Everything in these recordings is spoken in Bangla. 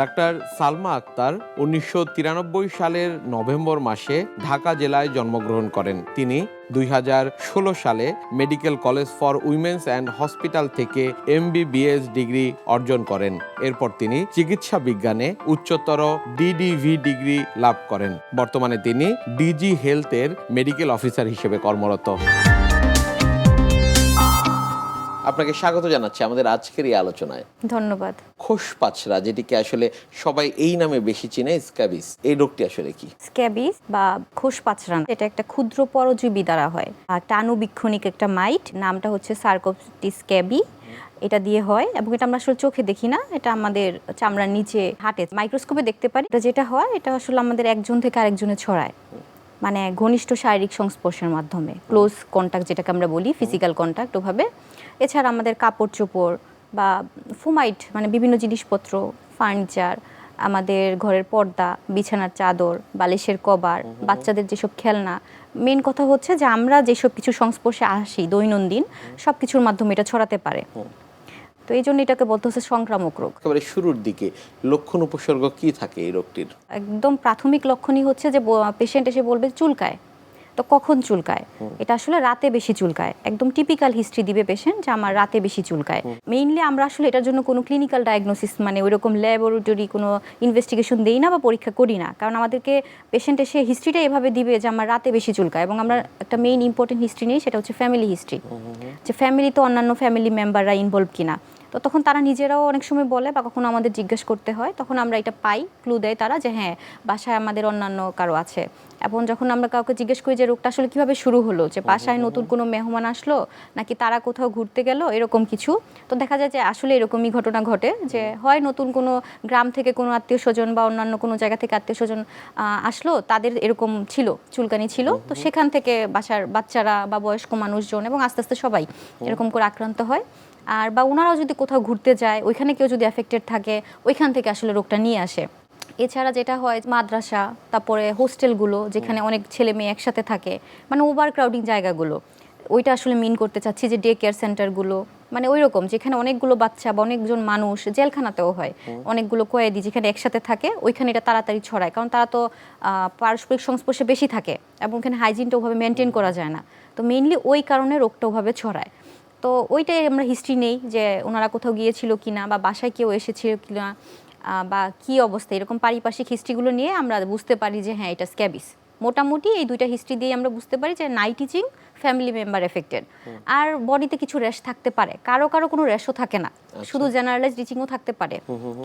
ডাক্তার সালমা আক্তার উনিশশো তিরানব্বই সালের নভেম্বর মাসে ঢাকা জেলায় জন্মগ্রহণ করেন। তিনি দুই হাজার ষোলো সালে medical college for women's and hospital থেকে এমবিবিএস ডিগ্রি অর্জন করেন। এরপর তিনি চিকিৎসা বিজ্ঞানে উচ্চতর ডিডিভি ডিগ্রি লাভ করেন। বর্তমানে তিনি ডিজি হেলথের মেডিকেল অফিসার হিসেবে কর্মরত। আপনাকে স্বাগত জানাচ্ছি আমাদের আজকের এই আলোচনায়। ধন্যবাদ। খোস পাছরা যেটিকে আসলে সবাই এই নামে বেশি চিনে স্ক্যাবিস। এই রোগটি আসলে কি? স্ক্যাবিস বা খোস পাচরান এটা একটা ক্ষুদ্র পরজীবী দ্বারা হয়। একটা আনুবীক্ষণিক একটা মাইট নামটা হচ্ছে সার্কোপটিস স্ক্যাবি। এটা দিয়ে হয় এবং এটা আমরা আসলে চোখে দেখি না এটা আমাদের চামড়ার নিচে হাটে। মাইক্রোস্কোপে দেখতে পারি এটা যেটা হয় এটা আসলে আমাদের একজন থেকে আরেকজনে ছড়ায়। মানে ঘনিষ্ঠ শারীরিক সংস্পর্শের মাধ্যমে। ক্লোজ কন্ট্যাক্ট যেটাকে আমরা বলি ফিজিক্যাল কন্ট্যাক্ট ওভাবে। এছাড়া আমাদের কাপড় চোপড় বা ফুমাইট মানে বিভিন্ন জিনিসপত্র ফার্নিচার আমাদের ঘরের পর্দা বিছানার চাদর বালিশের কভার বাচ্চাদের যেসব খেলনা। মেন কথা হচ্ছে যে আমরা যেসব কিছু সংস্পর্শে আসি দৈনন্দিন সব কিছুর মাধ্যমে এটা ছড়াতে পারে। তো এই জন্য এটাকে বলতে হচ্ছে সংক্রামক রোগ। একেবারে শুরুর দিকে লক্ষণ উপসর্গ কি থাকে এই রোগটির? একদম প্রাথমিক লক্ষণই হচ্ছে যে পেশেন্ট এসে বলবে চুলকায়। তো কখন চুলকায়? এটা আসলে রাতে বেশি চুলকায়। একদম টিপিক্যাল হিস্ট্রি দিবে পেশেন্ট যে আমার রাতে বেশি চুলকায়। মেইনলি আমরা আসলে এটার জন্য কোনো ক্লিনিক্যাল ডায়াগনোসিস মানে ওইরকম ল্যাবরেটরি কোনো ইনভেস্টিগেশন দেই না বা পরীক্ষা করি না। কারণ আমাদেরকে পেশেন্ট এসে হিস্ট্রিটা এভাবে দিবে যে আমার রাতে বেশি চুলকায় এবং আমরা একটা মেইন ইম্পর্টেন্ট হিস্ট্রি নেই সেটা হচ্ছে ফ্যামিলি হিস্ট্রি যে ফ্যামিলিতে অন্যান্য ফ্যামিলি মেম্বাররা ইনভলভ কিনা। তো তখন তারা নিজেরাও অনেক সময় বলে বা কখনো আমাদের জিজ্ঞেস করতে হয় তখন আমরা এটা পাই ক্লু দেয় তারা যে হ্যাঁ বাসায় আমাদের অন্যান্য কারও আছে। এবং যখন আমরা কাউকে জিজ্ঞেস করি যে রোগটা আসলে কীভাবে শুরু হলো যে বাসায় নতুন কোনো মেহমান আসলো নাকি তারা কোথাও ঘুরতে গেল এরকম কিছু। তো দেখা যায় যে আসলে এরকমই ঘটনা ঘটে যে হয় নতুন কোনো গ্রাম থেকে কোনো আত্মীয় স্বজন বা অন্যান্য কোনো জায়গা থেকে আত্মীয় স্বজন আসলো তাদের এরকম ছিল চুলকানি ছিল। তো সেখান থেকে বাসার বাচ্চারা বা বয়স্ক মানুষজন এবং আস্তে আস্তে সবাই এরকম করে আক্রান্ত হয়। আর বা ওনারাও যদি কোথাও ঘুরতে যায় ওইখানে কেউ যদি অ্যাফেক্টেড থাকে ওইখান থেকে আসলে রোগটা নিয়ে আসে। এছাড়া যেটা হয় মাদ্রাসা তারপরে হোস্টেলগুলো যেখানে অনেক ছেলে মেয়ে একসাথে থাকে মানে ওভার ক্রাউডিং জায়গাগুলো ওইটা আসলে মিন করতে চাচ্ছি যে ডে কেয়ার সেন্টারগুলো মানে ওই রকম যেখানে অনেকগুলো বাচ্চা বা অনেকজন মানুষ জেলখানাতেও হয়। অনেকগুলো কয়েদি যেখানে একসাথে থাকে ওইখানে এটা তাড়াতাড়ি ছড়ায় কারণ তারা তো পারস্পরিক সংস্পর্শে বেশি থাকে এবং ওখানে হাইজিনটা ওভাবে মেনটেন করা যায় না। তো মেইনলি ওই কারণে রোগটা ওভাবে ছড়ায়। তো ওইটাই আমরা হিস্ট্রি নেই যে ওনারা কোথাও গিয়েছিল কি না বা বাসায় কেউ এসেছিল কি না বা কি অবস্থা, এরকম পারিপার্শ্বিক হিস্ট্রিগুলো নিয়ে আমরা বুঝতে পারি যে হ্যাঁ এটা স্ক্যাবিস মোটামুটি এই দুইটা হিস্ট্রি দিয়ে আমরা বুঝতে পারি যে নাইট টিচিং ফ্যামিলি মেম্বার এফেক্টেড আর বডিতে কিছু র্যাশ থাকতে পারে। কারও কারও কোনো র্যাশও থাকে না। শুধু জেনারেলাইজ টিচিংও থাকতে পারে।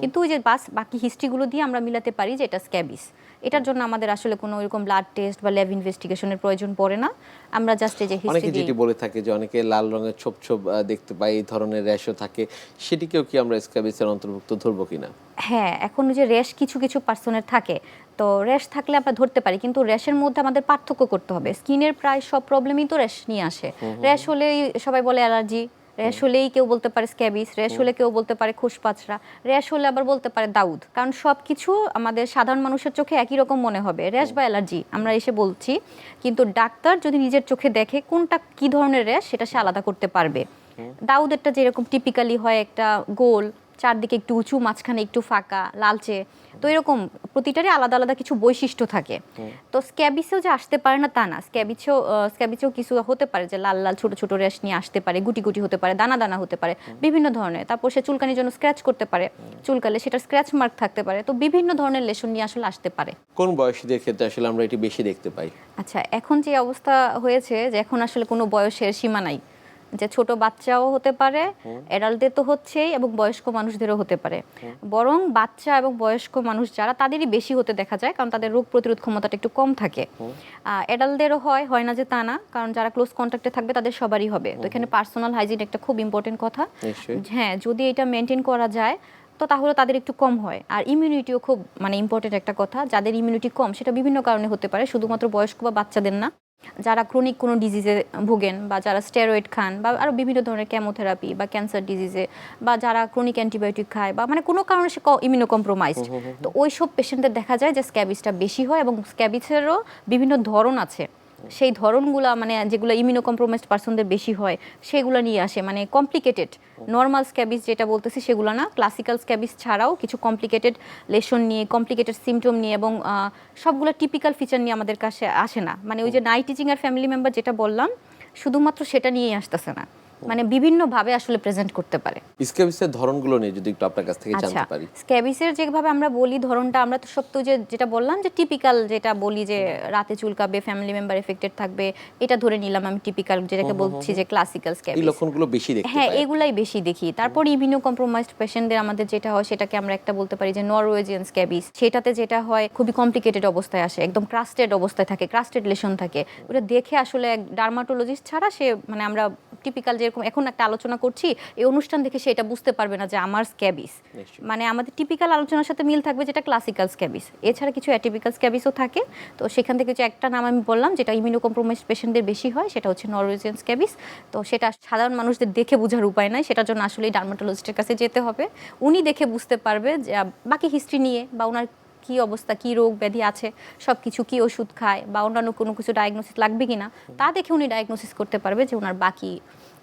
কিন্তু ওই যে বাস বাকি হিস্ট্রিগুলো দিয়ে আমরা মিলাতে পারি যে এটা স্ক্যাবিস এটার জন্য আমাদের আসলে কোনো এরকম ব্লাড টেস্ট বা ল্যাব ইনভেস্টিগেশনের প্রয়োজন পড়ে না। আমরা জাস্ট এই যে অনেকে হিস্ট্রি যেটি বলে থাকে যে অনেকে লাল রঙের ছোপ ছোপ দেখতে পাই এই ধরনের র্যাশও থাকে। সেটিকেও কি আমরা স্ক্যাবিসের অন্তর্ভুক্ত ধরবো কিনা? হ্যাঁ এখন ওই যে র্যাশ কিছু কিছু পার্সনের থাকে। তো র্যাশ থাকলে আমরা ধরতে পারি কিন্তু র্যাশের মধ্যে আমাদের পার্থক্য করতে হবে। স্কিনের প্রায় সব প্রবলেমই তো র্যাশ নিয়ে আসে। র্যাশ হলেই সবাই বলে অ্যালার্জি র্যাশ হলেই কেউ বলতে পারে স্ক্যাবিস র্যাশ হলে কেউ বলতে পারে খোসপাচড়া র্যাশ হলে আবার বলতে পারে দাউদ। কারণ সব কিছু আমাদের সাধারণ মানুষের চোখে একই রকম মনে হবে। র্যাশ বা অ্যালার্জি আমরা এসে বলছি কিন্তু ডাক্তার যদি নিজের চোখে দেখে কোনটা কি ধরনের র্যাশ সেটা সে আলাদা করতে পারবে। দাউদেরটা যেরকম টিপিক্যালি হয় একটা গোল চারদিকে একটু উঁচু মাঝখানে একটু ফাঁকা লালচে। তো এরকম প্রতিটারই আলাদা আলাদা কিছু বৈশিষ্ট্য থাকে। তো স্ক্যাবিসেও যে আসতে পারে না তা না। স্ক্যাবিসেও স্ক্যাবিসেও কিছু হতে পারে যে লাল লাল ছোট ছোট র্যাশ নিয়ে আসতে পারে গুটি গুটি হতে পারে দানা দানা হতে পারে বিভিন্ন ধরনের। তারপর সে চুলকানির জন্য স্ক্র্যাচ করতে পারে। চুলকালে সেটা স্ক্র্যাচ মার্ক থাকতে পারে। তো বিভিন্ন ধরনের লেশন নিয়ে আসলে আসতে পারে। কোন বয়সীদের ক্ষেত্রে আসলে আমরা এটি বেশি দেখতে পাই? আচ্ছা এখন যে অবস্থা হয়েছে যে এখন আসলে কোনো বয়সের সীমা নাই যে ছোট বাচ্চাও হতে পারে এডাল্টদের তো হচ্ছেই এবং বয়স্ক মানুষদেরও হতে পারে। বরং বাচ্চা এবং বয়স্ক মানুষ যারা তাদেরই বেশি হতে দেখা যায় কারণ তাদের রোগ প্রতিরোধ ক্ষমতাটা একটু কম থাকে। এডাল্টদেরও হয় হয় না যে তা না কারণ যারা ক্লোজ কন্ট্যাক্টে থাকবে তাদের সবারই হবে। তো এখানে পার্সোনাল হাইজিন একটা খুব ইম্পর্টেন্ট কথা। হ্যাঁ যদি এটা মেনটেন করা যায় তো তাহলে তাদের একটু কম হয়। আর ইমিউনিটিও খুব মানে ইম্পর্টেন্ট একটা কথা যাদের ইমিউনিটি কম সেটা বিভিন্ন কারণে হতে পারে শুধুমাত্র বয়স্ক বা বাচ্চাদের না। যারা ক্রনিক কোনো ডিজিজে ভোগেন বা যারা স্টেরয়েড খান বা আরও বিভিন্ন ধরনের কেমোথেরাপি বা ক্যান্সার ডিজিজে বা যারা ক্রনিক অ্যান্টিবায়োটিক খায় বা মানে কোনো কারণে সে ইমিউনো কম্প্রোমাইজড তো ওই সব পেশেন্টদের দেখা যায় যে স্ক্যাবিসটা বেশি হয় এবং স্ক্যাবিসেরও বিভিন্ন ধরন আছে। সেই ধরনগুলো মানে যেগুলো ইমিউনো কম্প্রোমাইজড পার্সনদের বেশি হয় সেগুলো নিয়ে আসে মানে কমপ্লিকেটেড নর্মাল স্ক্যাবিস যেটা বলতেছি সেগুলো না ক্লাসিক্যাল স্ক্যাবিস ছাড়াও কিছু কমপ্লিকেটেড লেশন নিয়ে কমপ্লিকেটেড সিমটম নিয়ে এবং সবগুলো টিপিক্যাল ফিচার নিয়ে আমাদের কাছে আসে না। মানে ওই যে নাইট টিচিং আর ফ্যামিলি মেম্বার যেটা বললাম শুধুমাত্র সেটা নিয়েই আসতেছে না। মানে বিভিন্নভাবে আসলে প্রেজেন্ট করতে পারে। স্ক্যাবিসের ধরনগুলো নিয়ে যদি একটু আপনার কাছ থেকে আচ্ছা জানতে পারি। স্ক্যাবিসের যেভাবে আমরা বলি ধরনটা আমরা তো সব তো যে যেটা বললাম যে টিপিক্যাল যেটা বলি যে রাতে চুলকাবে ফ্যামিলি মেম্বার এফেক্টেড থাকবে এটা ধরে নিলাম আমি টিপিক্যাল যেটাকে বলছি যে ক্লাসিক্যাল স্ক্যাবিস এই লক্ষণগুলো বেশি দেখতে হ্যাঁ এগুলাই বেশি দেখি। তারপর ইমিউনো কম্প্রোমাইজড পেশেন্টদের আমাদের যেটা হয় সেটাকে আমরা একটা বলতে পারি যে নরওয়েজিয়ান স্ক্যাবিস সেটাতে যেটা হয় খুবই কমপ্লিকেটেড অবস্থায় আসে একদম ক্রাস্টেড অবস্থায় থাকে ক্রাস্টেড লেশন থাকে। ওটা দেখে আসলে ডার্মাটোলজিস্ট ছাড়া সে মানে আমরা টিপিক্যাল যেরকম এখন একটা আলোচনা করছি এই অনুষ্ঠান দেখে সে এটা বুঝতে পারবে না যে আমার স্ক্যাবিস। মানে আমাদের টিপিক্যাল আলোচনার সাথে মিল থাকবে যেটা ক্লাসিক্যাল স্ক্যাবিস এছাড়া কিছু অ্যাটিপিক্যাল স্ক্যাবিসও থাকে। তো সেখান থেকে যে একটা নাম আমি বললাম যেটা ইমিউনো কম্প্রোমাইজ পেশেন্টদের বেশি হয় সেটা হচ্ছে নরওয়েজিয়ান স্ক্যাবিস তো সেটা সাধারণ মানুষদের দেখে বোঝার উপায় নাই সেটার জন্য আসলে ডার্মাটোলজিস্টের কাছে যেতে হবে। উনি দেখে বুঝতে পারবে যে বাকি হিস্ট্রি নিয়ে বা ওনার কি অবস্থা কি রোগ ব্যাধি আছে সব কিছু কি ওষুধ খায় বা অন্যান্য কোনো কিছু ডায়াগনোসিস লাগবে কিনা তা দেখে উনি ডায়াগনোসিস করতে পারবে যে ওনার বাকি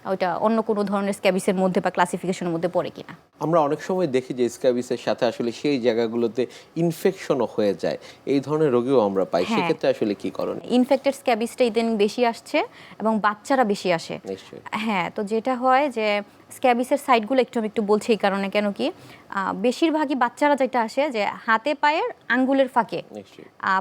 ওইটা অন্য কোনো ধরনের স্ক্যাবিসের মধ্যে বা ক্লাসিফিকেশনের মধ্যে পড়ে কিনা? আমরা অনেক সময় দেখি যে স্ক্যাবিসের সাথে আসলে সেই জায়গাগুলোতে ইনফেকশনও হয়ে যায়। এই ধরনের রোগীও আমরা পাই। হ্যাঁ। সেক্ষেত্রে আসলে কি করণীয় ইনফেক্টেড স্ক্যাবিসটা ইদানিং বেশি আসছে এবং বাচ্চারা বেশি আসে। হ্যাঁ তো যেটা হয় যে স্ক্যাবিসের সাইডগুলো একটু আমি একটু বলছি এই কারণে কেন কি বেশিরভাগই বাচ্চারা যেটা আসে যে হাতে পায়ের আঙ্গুলের ফাঁকে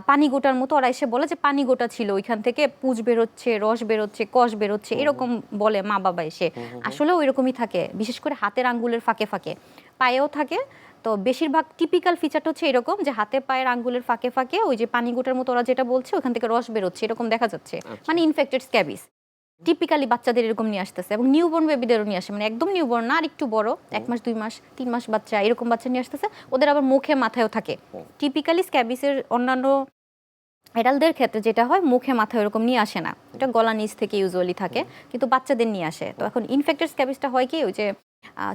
পানি গোটার মতো ওরা এসে বলে যে পানি গোটা ছিল ওইখান থেকে পুজ বেরোচ্ছে রস বেরোচ্ছে কষ বেরোচ্ছে এরকম বলে মা বাবা এসে। আসলে ওইরকমই থাকে বিশেষ করে হাতের আঙ্গুলের ফাঁকে ফাঁকে। পায়েও থাকে তো বেশিরভাগ টিপিক্যাল ফিচারটা হচ্ছে এরকম যে হাতে পায়ের আঙ্গুলের ফাঁকে ফাঁকে ওই যে পানি গোটার মতো ওরা যেটা বলছে ওখান থেকে রস বেরোচ্ছে এরকম দেখা যাচ্ছে। মানে ইনফেক্টেড স্ক্যাবিস টিপিক্যালি বাচ্চাদের এরকম নিয়ে আসতেছে এবং নিউবর্ন বেবিদেরও নিয়ে আসে। মানে একদম নিউবর্ন না আর একটু বড় এক মাস দুই মাস তিন মাস বাচ্চা এরকম বাচ্চা নিয়ে আসতেছে। ওদের আবার মুখে মাথায়ও থাকে। টিপিক্যালি স্ক্যাবিসের অন্যান্য এডালদের ক্ষেত্রে যেটা হয় মুখে মাথায় ওরকম নিয়ে আসে না। এটা গলা নিচ থেকে ইউজুয়ালি থাকে কিন্তু বাচ্চাদের নিয়ে আসে। তো এখন ইনফেক্টেড স্ক্যাবিসটা হয় কি ওই যে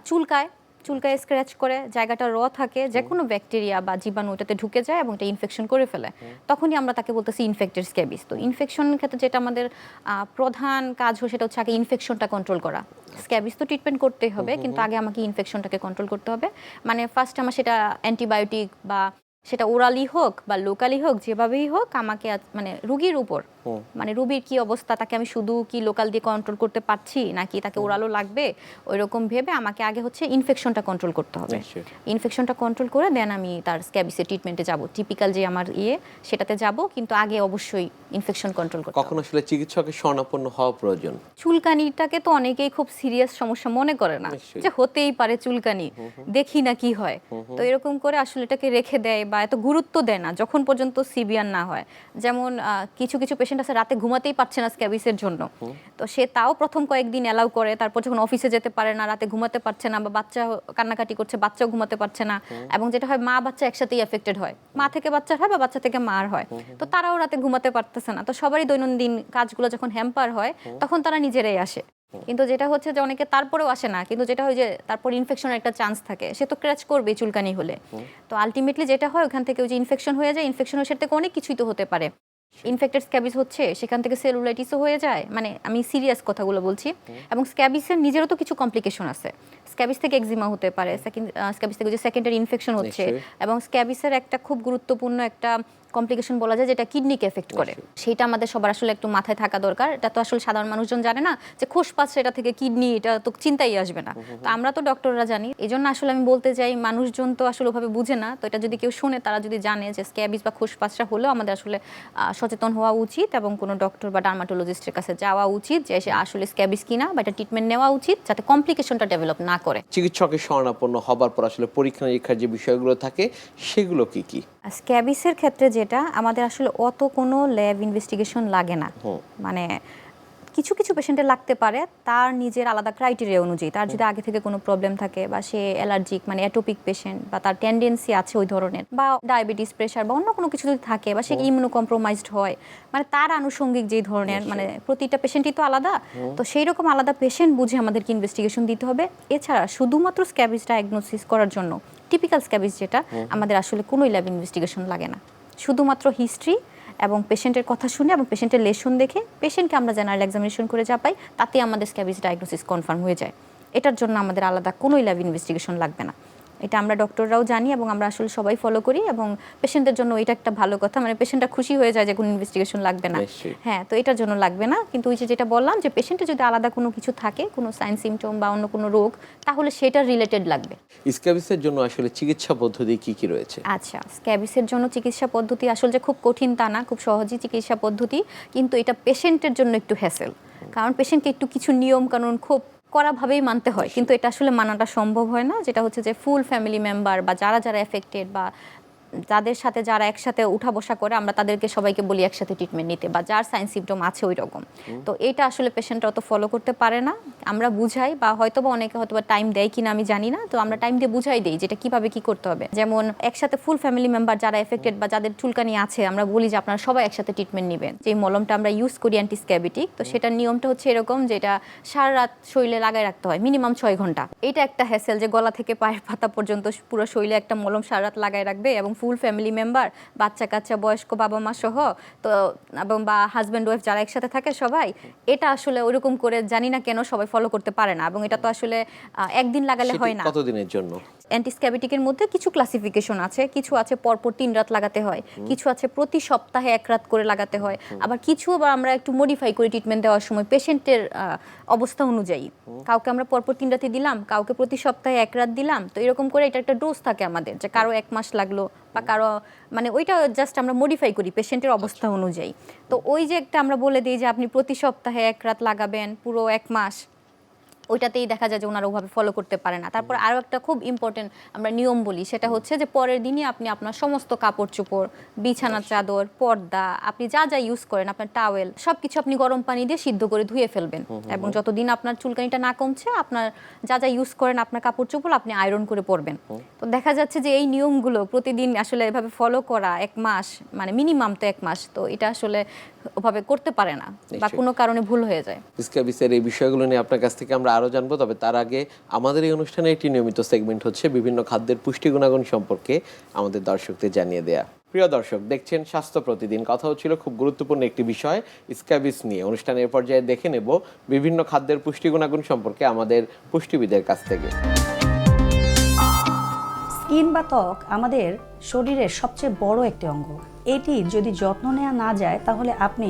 চুলকায় চুলকায় স্ক্র্যাচ করে জায়গাটা র থাকে যে কোনো ব্যাকটেরিয়া বা জীবাণু ওটাতে ঢুকে যায় এবং এটা ইনফেকশন করে ফেলে। তখনই আমরা তাকে বলতেছি ইনফেক্টেড স্ক্যাবিস তো ইনফেকশনের ক্ষেত্রে যেটা আমাদের প্রধান কাজ হয় সেটা হচ্ছে আগে ইনফেকশনটা কন্ট্রোল করা। স্ক্যাবিস তো ট্রিটমেন্ট করতেই হবে কিন্তু আগে আমাকে ইনফেকশনটাকে কন্ট্রোল করতে হবে। মানে ফার্স্ট আমার সেটা অ্যান্টিবায়োটিক বা সেটা ওরালি হোক বা লোকালি হোক যেভাবেই হোক আমাকে মানে রুগীর উপর মানে রুগীর কি অবস্থা? তাকে আমি শুধু কি লোকাল দিয়ে কন্ট্রোল করতে পারছি নাকি তাকে ওরালো লাগবে? ওই রকম ভেবে আমাকে আগে হচ্ছে ইনফেকশনটা কন্ট্রোল করতে হবে। ইনফেকশনটা কন্ট্রোল করে দেন আমি তার স্ক্যাবিসের ট্রিটমেন্টে যাব। টিপিক্যাল যে আমার ইয়ে সেটাতে যাব কিন্তু আগে অবশ্যই ইনফেকশন কন্ট্রোল করতে কখন আসলে চিকিৎসকের শরণাপন্ন হওয়া প্রয়োজন? চুলকানিটাকে তো অনেকেই খুব সিরিয়াস সমস্যা মনে করে না। যে হতেই পারে চুলকানি দেখি না কি হয়। তো এরকম করে আসলে এটাকে রেখে দেয় বা এত গুরুত্ব দেয় না যখন পর্যন্ত সিভিয়ার না হয়। যেমন কিছু কিছু পেশেন্ট আছে রাতে ঘুমাতেই পারছে না স্ক্যাবিসের জন্য। তো সে তাও প্রথম কয়েকদিন অ্যালাউ করে তারপর যখন অফিসে যেতে পারে না রাতে ঘুমাতে পারছে না বা বাচ্চা কান্নাকাটি করছে বাচ্চাও ঘুমাতে পারছে না এবং যেটা হয় মা বাচ্চা একসাথেই এফেক্টেড হয়। মা থেকে বাচ্চার হয় বা বাচ্চা থেকে মার হয়। তো তারাও রাতে ঘুমাতে পারতেছে না। তো সবারই দৈনন্দিন কাজগুলো যখন হ্যাম্পার হয় তখন তারা নিজেরাই আসে। কিন্তু যেটা হচ্ছে যে অনেকে তারপরেও আসে না। কিন্তু যেটা হয় যে তারপর ইনফেকশনের একটা চান্স থাকে। সে তো ক্র্যাচ করবে চুলকানি হলে। তো আলটিমেটলি যেটা হয় ওখান থেকে ওই যে ইনফেকশন হয়ে যায় ইনফেকশন হয়ে সেটা অনেক কিছুই তো হতে পারে। ইনফেক্টেড স্ক্যাবিস হচ্ছে সেখান থেকে সেলুলাইটিসও হয়ে যায়। মানে আমি সিরিয়াস কথাগুলো বলছি। এবং স্ক্যাবিসের নিজেরও তো কিছু কমপ্লিকেশন আছে। স্ক্যাবিস থেকে এক্সিমা হতে পারে সেকেন্ড স্ক্যাবিস থেকে যে সেকেন্ডারি ইনফেকশন হচ্ছে এবং স্ক্যাবিসের একটা খুব গুরুত্বপূর্ণ একটা কমপ্লিকেশন বলা যায় যেটা কিডনিকে এফেক্ট করে। সেটা আমাদের সবার আসলে একটু মাথায় থাকা দরকার। এটা তো আসলে সাধারণ মানুষজন জানে না যে খোসপাস সেটা থেকে কিডনি এটা তো চিন্তাই আসবে না। তো আমরা তো ডক্টররা জানি। এই জন্য আসলে আমি বলতে চাই মানুষজন তো আসলে ওভাবে বুঝে না। তো এটা যদি কেউ শুনে তারা যদি জানে যে স্ক্যাবিস বা খোসপাসটা হলেও আমাদের আসলে সচেতন হওয়া উচিত এবং কোনো ডক্টর বা ডার্মাটোলজিস্টের কাছে যাওয়া উচিত যে সে আসলে স্ক্যাবিস কিনা বা এটা ট্রিটমেন্ট নেওয়া উচিত যাতে কমপ্লিকেশনটা ডেভেলপ না করে। চিকিৎসকের শরণাপন্ন হবার পর আসলে পরীক্ষা নিরীক্ষার যে বিষয়গুলো থাকে সেগুলো কি কি? আর স্ক্যাবিসের ক্ষেত্রে যেটা আমাদের আসলে অত কোনো ল্যাব ইনভেস্টিগেশন লাগে না। মানে কিছু কিছু পেশেন্টের লাগতে পারে তার নিজের আলাদা ক্রাইটেরিয়া অনুযায়ী। তার যদি আগে থেকে কোনো প্রবলেম থাকে বা সে অ্যালার্জিক মানে অ্যাটোপিক পেশেন্ট বা তার টেন্ডেন্সি আছে ওই ধরনের বা ডায়াবেটিস প্রেশার বা অন্য কোনো কিছু যদি থাকে বা সে ইমিউনো কম্প্রোমাইজড হয় মানে তার আনুষঙ্গিক যেই ধরনের মানে প্রতিটা পেশেন্টই তো আলাদা। তো সেই রকম আলাদা পেশেন্ট বুঝে আমাদেরকে ইনভেস্টিগেশন দিতে হবে। এছাড়া শুধুমাত্র স্ক্যাবিজ ডায়াগনোসিস করার জন্য টিপিক্যাল স্ক্যাবিস যেটা আমাদের আসলে কোনো ল্যাব ইনভেস্টিগেশন লাগে না। শুধুমাত্র হিস্ট্রি এবং পেশেন্টের কথা শুনে এবং পেশেন্টের লেশন দেখে পেশেন্টকে আমরা জেনারেল এক্সামিনেশন করে যা পাই তাতে আমাদের স্ক্যাবিস ডায়াগনোসিস কনফার্ম হয়ে যায়। এটার জন্য আমাদের আলাদা কোনো ল্যাব ইনভেস্টিগেশন লাগবে না। এটা আমরা ডক্টররাও জানি এবং আমরা আসলে সবাই ফলো করি এবং পেশেন্টের জন্য এটা একটা ভালো কথা। মানে পেশেন্টটা খুশি হয়ে যায় যে কোনো ইনভেস্টিগেশন লাগবে না। হ্যাঁ তো এটার জন্য লাগবে না। কিন্তু ওই যে যেটা বললাম যে পেশেন্টের যদি আলাদা কোনো কিছু থাকে কোনো সাইন সিমটম বা অন্য কোনো রোগ তাহলে সেটা রিলেটেড লাগবে। স্ক্যাবিসের জন্য আসলে চিকিৎসা পদ্ধতি কি কি রয়েছে? আচ্ছা স্ক্যাবিসের জন্য চিকিৎসা পদ্ধতি আসলে যে খুব কঠিন তা না খুব সহজই চিকিৎসা পদ্ধতি। কিন্তু এটা পেশেন্টের জন্য একটু হ্যাসেল কারণ পেশেন্টকে একটু কিছু নিয়ম কানুন খুব কড়াভাবেই মানতে হয়। কিন্তু এটা আসলে মানাটা সম্ভব হয় না। যেটা হচ্ছে যে ফুল ফ্যামিলি মেম্বার বা যারা যারা এফেক্টেড বা যাদের সাথে যারা একসাথে উঠা বসা করে আমরা তাদেরকে সবাইকে বলি একসাথে ট্রিটমেন্ট নিতে। বা যার সাইন সিমটম আছে ওই রকম তো এটা আসলে পেশেন্টরা অত ফলো করতে পারে না। আমরা বুঝাই বা হয়তো বা অনেকে হয়তো বা টাইম দেয় কিনা আমি জানি না। তো আমরা টাইম দিয়ে বুঝাই দিই যেটা কীভাবে কি করতে হবে। যেমন একসাথে ফুল ফ্যামিলি মেম্বার যারা এফেক্টেড বা যাদের চুলকানি আছে আমরা বলি যে আপনারা সবাই একসাথে ট্রিটমেন্ট নেবেন। যে মলমটা আমরা ইউজ করি অ্যান্টিস্ক্যাবিটিক তো সেটার নিয়মটা হচ্ছে এরকম যেটা সারা রাত শরীরে লাগায় রাখতে হয় মিনিমাম ছয় ঘণ্টা। এটা একটা হ্যাসেল যে গলা থেকে পায়ের পাতা পর্যন্ত পুরো শরীরে একটা মলম সারা রাত লাগায় রাখবে এবং ফুল ফ্যামিলি মেম্বার বাচ্চা কাচ্চা বয়স্ক বাবা মা সহ তো এবং বা হাজব্যান্ড ওয়াইফ যারা একসাথে থাকে সবাই এটা আসলে ওইরকম করে জানি না কেন সবাই ফলো করতে পারে না এবং এটা তো আসলে একদিন লাগালে হয় না। কতদিনের জন্য? অ্যান্টিস্ক্যাবিটিকের মধ্যে কিছু ক্লাসিফিকেশন আছে কিছু আছে পরপর তিন রাত লাগাতে হয় কিছু আছে প্রতি সপ্তাহে এক রাত করে লাগাতে হয় আবার কিছু আবার আমরা একটু মডিফাই করে ট্রিটমেন্ট দেওয়ার সময় পেশেন্টের অবস্থা অনুযায়ী। কাউকে আমরা পরপর তিন রাতে দিলাম কাউকে প্রতি সপ্তাহে এক রাত দিলাম তো এরকম করে এটা একটা ডোজ থাকে আমাদের যে কারও এক মাস লাগল বা কারও মানে ওইটা জাস্ট আমরা মডিফাই করি পেশেন্টের অবস্থা অনুযায়ী। তো ওই যে একটা আমরা বলে দিই যে আপনি প্রতি সপ্তাহে এক রাত লাগাবেন পুরো এক মাস। ওইটাতেই দেখা যায় যে ওনারা ওভাবে ফলো করতে পারে না। তারপর আরও একটা খুব ইম্পর্টেন্ট আমরা নিয়ম বলি সেটা হচ্ছে যে পরের দিনই আপনি আপনার সমস্ত কাপড় চোপড় বিছানার চাদর পর্দা আপনি যা যা ইউজ করেন আপনার টাওয়েল সব কিছু আপনি গরম পানি দিয়ে সিদ্ধ করে ধুয়ে ফেলবেন। এবং যতদিন আপনার চুলকানিটা না কমছে আপনার যা যা ইউজ করেন আপনার কাপড় চোপড় আপনি আয়রন করে পরবেন। তো দেখা যাচ্ছে যে এই নিয়মগুলো প্রতিদিন আসলে এভাবে ফলো করা এক মাস মানে মিনিমাম তো এক মাস তো এটা আসলে ওভাবে করতে পারে না বা কোনো কারণে ভুল হয়ে যায়। এই বিষয়গুলো নিয়ে আপনার কাছ থেকে আমরা আরও জানব। তবে তার আগে আমাদের এই অনুষ্ঠানে একটি নিয়মিত সেগমেন্ট হচ্ছে বিভিন্ন খাদ্যের পুষ্টি গুণাগুণ সম্পর্কে আমাদের দর্শকদের জানিয়ে দেয়া। প্রিয় দর্শক, দেখছেন স্বাস্থ্য প্রতিদিন। কথা হচ্ছিল খুব গুরুত্বপূর্ণ একটি বিষয় স্ক্যাবিস নিয়ে। অনুষ্ঠানের পর্যায়ে দেখে নেব বিভিন্ন খাদ্যের পুষ্টি গুণাগুণ সম্পর্কে আমাদের পুষ্টিবিদের কাছ থেকে। স্কিন বা ত্বক আমাদের শরীরের সবচেয়ে বড় একটি অঙ্গ। এটি যদি যত্ন নেওয়া না যায়, তাহলে আপনি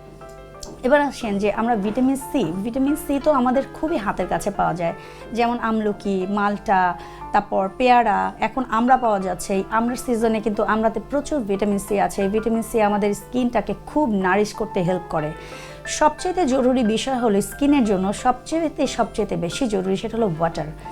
এবার আসেন যে আমরা ভিটামিন সি ভিটামিন সি তো আমাদের খুবই হাতের কাছে পাওয়া যায়। যেমন আমলকি, মালটা, তারপর পেয়ারা, এখন আমরা পাওয়া যাচ্ছে। এই আমরার সিজনে কিন্তু আমরাতে প্রচুর ভিটামিন সি আছে। ভিটামিন সি আমাদের স্কিনটাকে খুব নারিশ করতে হেল্প করে। সবচেয়ে জরুরি বিষয় হলো স্কিনের জন্য সবচেয়ে সবচেয়ে বেশি জরুরি সেটা হলো ওয়াটার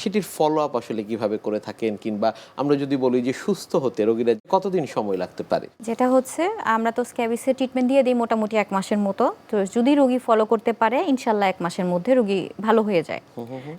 সেটির ফলো আপ আসলে কীভাবে করে থাকেন? কিংবা আমরা যদি বলি যে সুস্থ হতে রোগীরা কতদিন সময় লাগতে পারে? যেটা হচ্ছে আমরা তো স্ক্যাবিসের ট্রিটমেন্ট দিয়ে দিই মোটামুটি এক মাসের মতো। তো যদি রোগী ফলো করতে পারে ইনশাল্লাহ এক মাসের মধ্যে রোগী ভালো হয়ে যায়।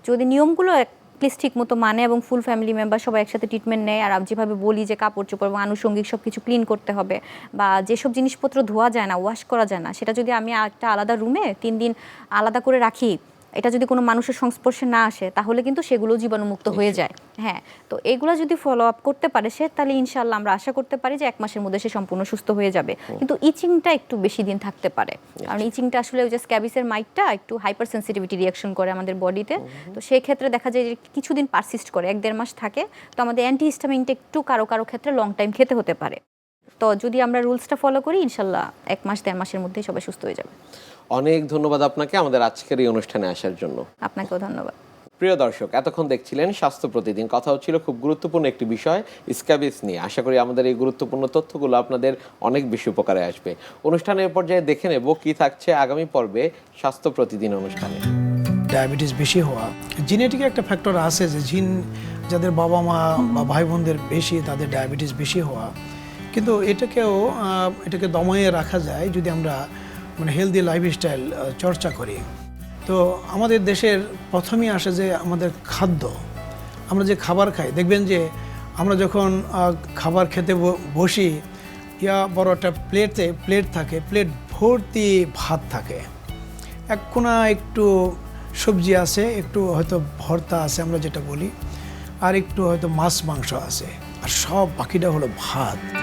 যদি নিয়মগুলো প্লিজ ঠিক মতো মানে এবং ফুল ফ্যামিলি মেম্বার সবাই একসাথে ট্রিটমেন্ট নেয় আর যেভাবে বলি যে কাপড় চোপড় এবং আনুষঙ্গিক সব কিছু ক্লিন করতে হবে বা যেসব জিনিসপত্র ধোয়া যায় না ওয়াশ করা যায় না সেটা যদি আমি একটা আলাদা রুমে তিন দিন আলাদা করে রাখি এটা যদি কোনো মানুষের সংস্পর্শে না আসে তাহলে কিন্তু সেগুলো জীবাণুমুক্ত হয়ে যায়। হ্যাঁ তো এগুলো যদি ফলো আপ করতে পারে সে তাহলে ইনশাল্লাহ আমরা আশা করতে পারি যে এক মাসের মধ্যে সে সম্পূর্ণ সুস্থ হয়ে যাবে। কিন্তু ইচিংটা একটু বেশি দিন থাকতে পারে। কারণ ইচিংটা আসলে ওই যে স্ক্যাবিসের মাইটটা একটু হাইপার সেন্সিটিভিটি রিয়াকশন করে আমাদের বডিতে। তো সেই ক্ষেত্রে দেখা যায় যে কিছুদিন পারসিস্ট করে এক দেড় মাস থাকে। তো আমাদের অ্যান্টি হিস্টামিনটা একটু কারও কারও ক্ষেত্রে লং টাইম খেতে হতে পারে। তো যদি আমরা রুলসটা ফলো করি ইনশাল্লাহ এক মাস দেড় মাসের মধ্যেই সবাই সুস্থ হয়ে যাবে। অনেক ধন্যবাদ আপনাকে আমাদের আজকের এই অনুষ্ঠানে আসার জন্য। আপনাকেও ধন্যবাদ। প্রিয় দর্শক এতক্ষণ দেখছিলেন স্বাস্থ্য প্রতিদিন কথা হচ্ছিল খুব গুরুত্বপূর্ণ একটি বিষয় স্ক্যাবিস নিয়ে। আশা করি আমাদের এই গুরুত্বপূর্ণ তথ্যগুলো আপনাদের অনেক বেশি উপকারে আসবে। অনুষ্ঠানের পর্যায়ে দেখে নেব কি থাকছে আগামী পর্বে স্বাস্থ্য প্রতিদিন অনুষ্ঠানে। ডায়াবেটিস বেশি হওয়া। জেনেটিক একটা ফ্যাক্টর আছে যে জিন যাদের বাবা মা বা ভাই বোনদের বেশি তাদের ডায়াবেটিস বেশি হওয়া। কিন্তু এটাকেও আহ, এটাকে দমায়ে রাখা যায় যদি আমরা মানে হেলদি লাইফস্টাইল চর্চা করি। তো আমাদের দেশের প্রথমেই আসে যে আমাদের খাদ্য। আমরা যে খাবার খাই, দেখবেন যে আমরা যখন খাবার খেতে বসি, ইয়া বড় একটা প্লেটে প্লেট থাকে প্লেট ভর্তি ভাত থাকে। এক কোনা একটু সবজি আছে, একটু হয়তো ভর্তা আছে আমরা যেটা বলি, আর একটু হয়তো মাছ, মাংস আছে। আর সব বাকিটা হলো ভাত।